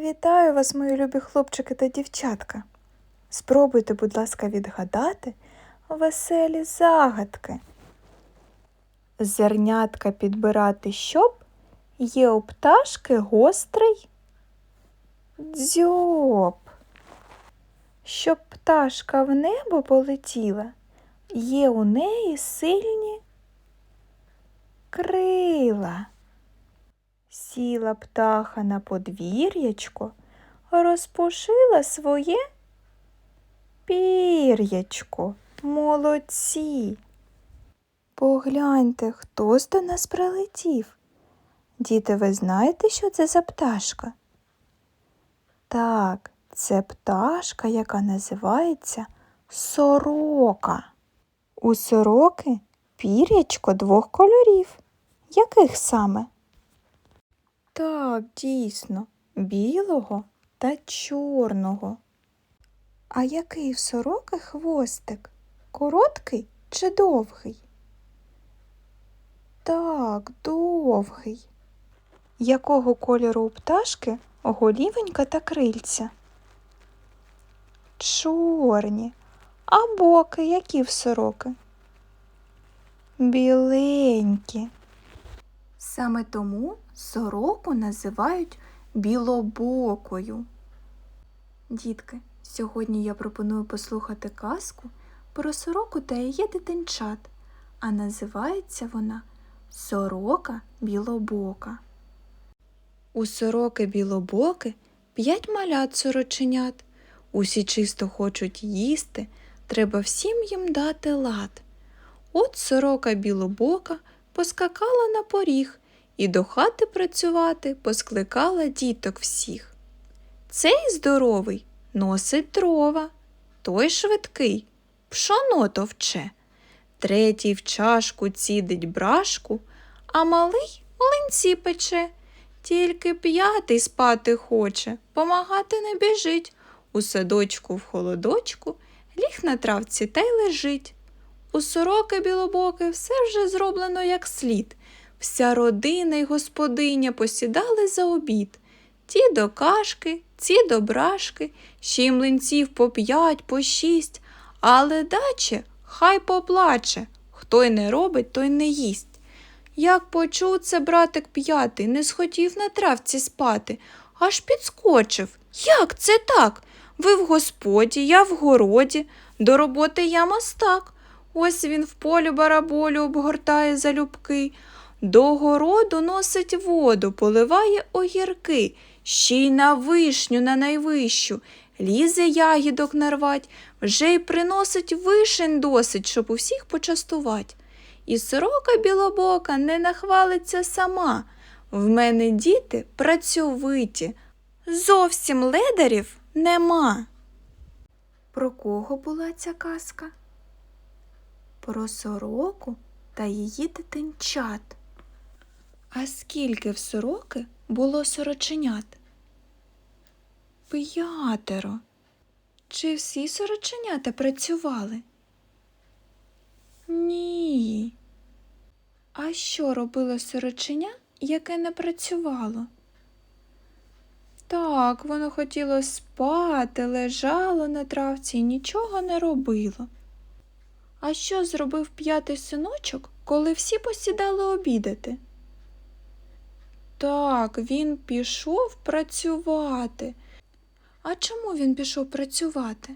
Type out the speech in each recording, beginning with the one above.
Вітаю вас, мої любі хлопчики та дівчатка. Спробуйте, будь ласка, відгадати веселі загадки. Зернятка підбирати щоб є у пташки гострий дзьоб. Щоб пташка в небо полетіла, є у неї сильні крила. Сіла птаха на подвір'ячко, розпушила своє пір'ячко. Молодці. Погляньте, хтось до нас прилетів. Діти, ви знаєте, що це за пташка? Так, це пташка, яка називається сорока. У сороки пір'ячко двох кольорів. Яких саме? Так, дійсно, білого та чорного. А який в сороки хвостик? Короткий чи довгий? Так, довгий. Якого кольору у пташки голівенька та крильця? Чорні. А боки які в сороки? Біленькі. Саме тому сороку називають білобокою. Дітки, сьогодні я пропоную послухати казку про сороку та її дитинчат, а називається вона Сорока білобока. У сороки білобоки п'ять малят сороченят. Усі чисто хочуть їсти, треба всім їм дати лад. От сорока білобока поскакала на поріг і до хати працювати поскликала діток всіх. Цей здоровий носить дрова, той швидкий пшоно товче, третій в чашку цідить брашку, а малий млинці пече. Тільки п'ятий спати хоче, помагати не біжить. У садочку в холодочку ліг на травці та й лежить. У сороки білобоки все вже зроблено як слід. Вся родина й господиня посідали за обід. Ті до кашки, ці до брашки, ще й млинців по п'ять, по шість, але даче хай поплаче. Хто й не робить, той не їсть. Як почув це братик п'ятий, не схотів на травці спати, аж підскочив. Як це так? Ви в господі, я в городі, до роботи я мастак. Ось він в полі бараболю обгортає залюбки, до городу носить воду, поливає огірки, ще й на вишню, на найвищу, лізе ягідок нарвать, вже й приносить вишень досить, щоб усіх почастувать. І сорока білобока не нахвалиться сама. В мене діти працьовиті, зовсім ледарів нема. Про кого була ця казка? Про сороку та її дитинчат. А скільки в сороки було сороченят? П'ятеро. Чи всі сороченята працювали? Ні. А що робило сороченя, яке не працювало? Так, воно хотіло спати, лежало на травці і нічого не робило. А що зробив п'ятий синочок, коли всі посідали обідати? Так, він пішов працювати. А чому він пішов працювати?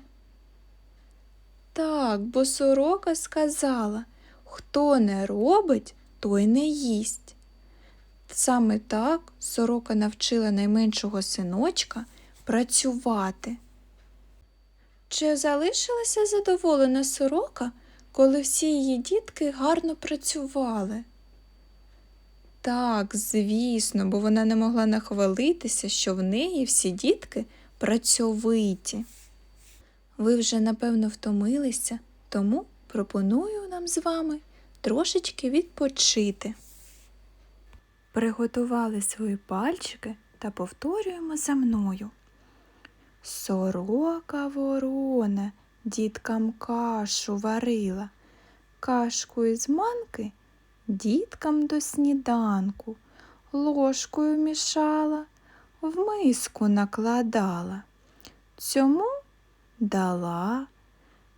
Так, бо сорока сказала, хто не робить, той не їсть. Саме так сорока навчила найменшого синочка працювати. Чи залишилася задоволена сорока, коли всі її дітки гарно працювали? Так, звісно, бо вона не могла нахвалитися, що в неї всі дітки працьовиті. Ви вже, напевно, втомилися, тому пропоную нам з вами трошечки відпочити. Приготували свої пальчики та повторюємо за мною. Сорока ворона діткам кашу варила, кашку із манки діткам до сніданку, ложкою мішала, в миску накладала. Цьому дала,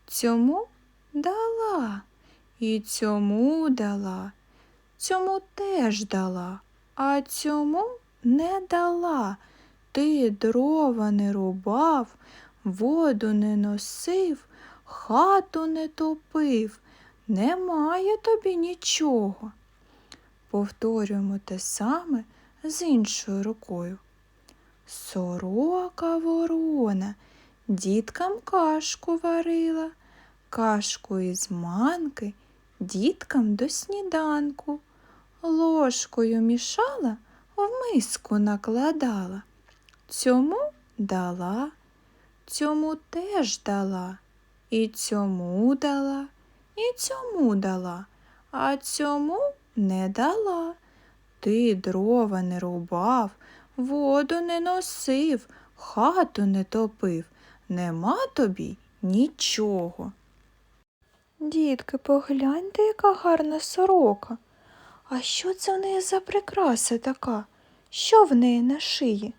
цьому дала, і цьому дала, цьому теж дала, а цьому не дала. Ти дрова не рубав, воду не носив, хату не топив, немає тобі нічого. Повторюємо те саме з іншою рукою. Сорока ворона діткам кашку варила, кашку із манки діткам до сніданку, ложкою мішала, в миску накладала. Цьому дала, цьому теж дала, і цьому дала, і цьому дала, а цьому не дала. Ти дрова не рубав, воду не носив, хату не топив, нема тобі нічого. Дітки, погляньте, яка гарна сорока. А що це в неї за прикраса така? Що в неї на шиї?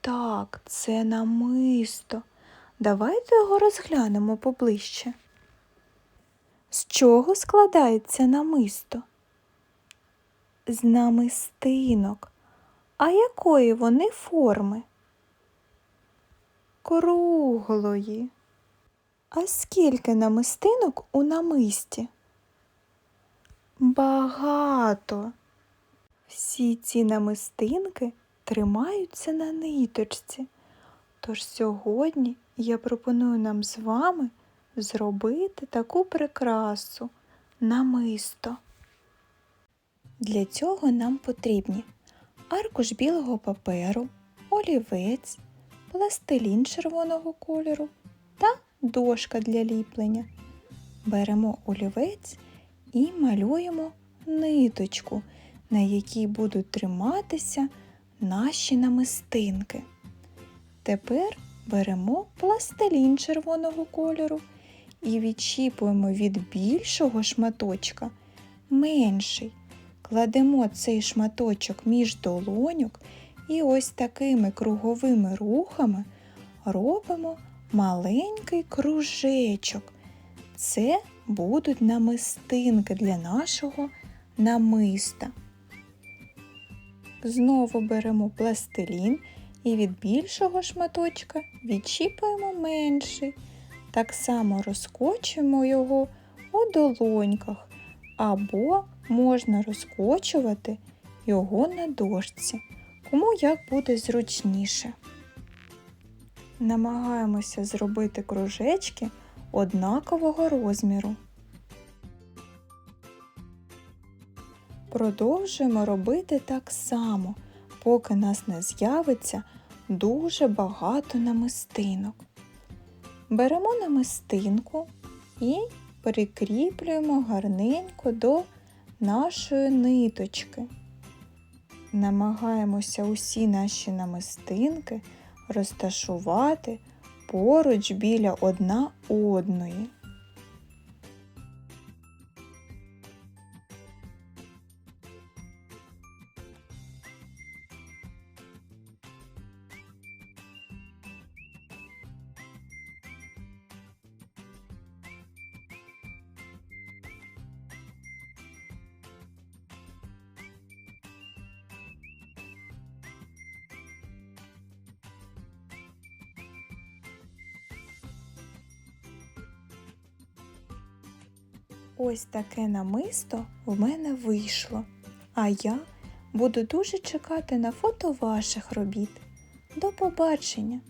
Так, це намисто. Давайте його розглянемо поближче. З чого складається намисто? З намистинок. А якої вони форми? Круглої. А скільки намистинок у намисті? Багато. Всі ці намистинки тримаються на ниточці. Тож сьогодні я пропоную нам з вами зробити таку прикрасу намисто. Для цього нам потрібні аркуш білого паперу, олівець, пластилін червоного кольору та дошка для ліплення. Беремо олівець і малюємо ниточку, на якій будуть триматися наші намистинки. Тепер беремо пластилін червоного кольору і відчіпуємо від більшого шматочка менший. Кладемо цей шматочок між долоньок і ось такими круговими рухами робимо маленький кружечок. Це будуть намистинки для нашого намиста. Знову беремо пластилін і від більшого шматочка відчіпуємо менший. Так само розкочуємо його у долоньках або можна розкочувати його на дошці, кому як буде зручніше. Намагаємося зробити кружечки однакового розміру. Продовжуємо робити так само, поки нас не з'явиться дуже багато намистинок. Беремо намистинку і прикріплюємо гарненько до нашої ниточки. Намагаємося усі наші намистинки розташувати поруч біля одна одної. Ось таке намисто в мене вийшло. А я буду дуже чекати на фото ваших робіт. До побачення!